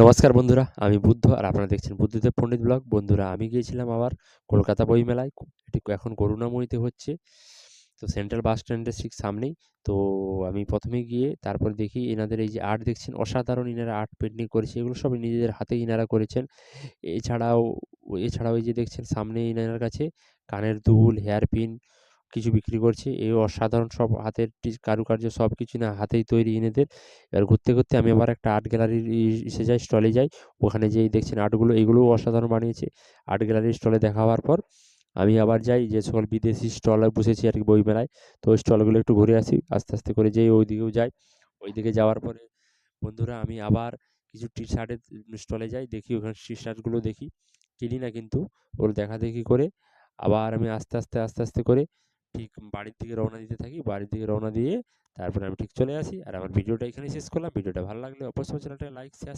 নমস্কার বন্ধুরা, আমি বুদ্ধ আর আপনারা দেখছেন বুদ্ধদেব পণ্ডিত ব্লগ। বন্ধুরা, আমি গিয়েছিলাম আবার কলকাতা বইমেলায় এটি এখন করুণাময়ীতে হচ্ছে। তো সেন্ট্রাল বাস স্ট্যান্ডের ঠিক সামনেই। তো আমি প্রথমে গিয়ে তারপর দেখি এনাদের এই যে আর্ট দেখছেন, অসাধারণ ইনারা আর্ট পেন্টিং করেছে। এগুলো সব নিজেদের হাতে ইনারা করেছেন। এছাড়াও এছাড়াও এই যে দেখছেন, সামনে ইনার কাছে কানের দুল, হেয়ার পিন কিছু বিক্রি করছে। এই অসাধারণ সব হাতের কারুকার্য সব কিছু না হাতেই তৈরি এনেদের এবার ঘুরতে ঘুরতে আমি আবার একটা আর্ট গ্যালারির এসে যাই স্টলে যাই। ওখানে যেই দেখছেন আর্টগুলো, এগুলোও অসাধারণ বানিয়েছে। আর্ট গ্যালারির স্টলে দেখা হওয়ার পর আমি আবার যাই যে সকল বিদেশি স্টলে বসেছি আর কি বইমেলায় তো ওই স্টলগুলো একটু ঘুরে আসি, আস্তে আস্তে করে যেই ওই দিকেও যাই। ওই দিকে যাওয়ার পরে বন্ধুরা আমি আবার কিছু টি শার্টের স্টলে যাই, দেখি ওখানে টি শার্টগুলো দেখি। কিনি না কিন্তু, ওর দেখা দেখি করে আবার আমি আস্তে আস্তে আস্তে আস্তে করে ঠিক বাড়ির দিকে রওনা দিতে থাকি, বাড়ির দিকে রওনা দিয়ে তারপরে আমি ঠিক চলে আসি। আর আমার ভিডিওটা এখানেই শেষ করলাম। ভিডিওটা ভালো লাগলে অবশ্যই চ্যানেলটা লাইক শেয়ার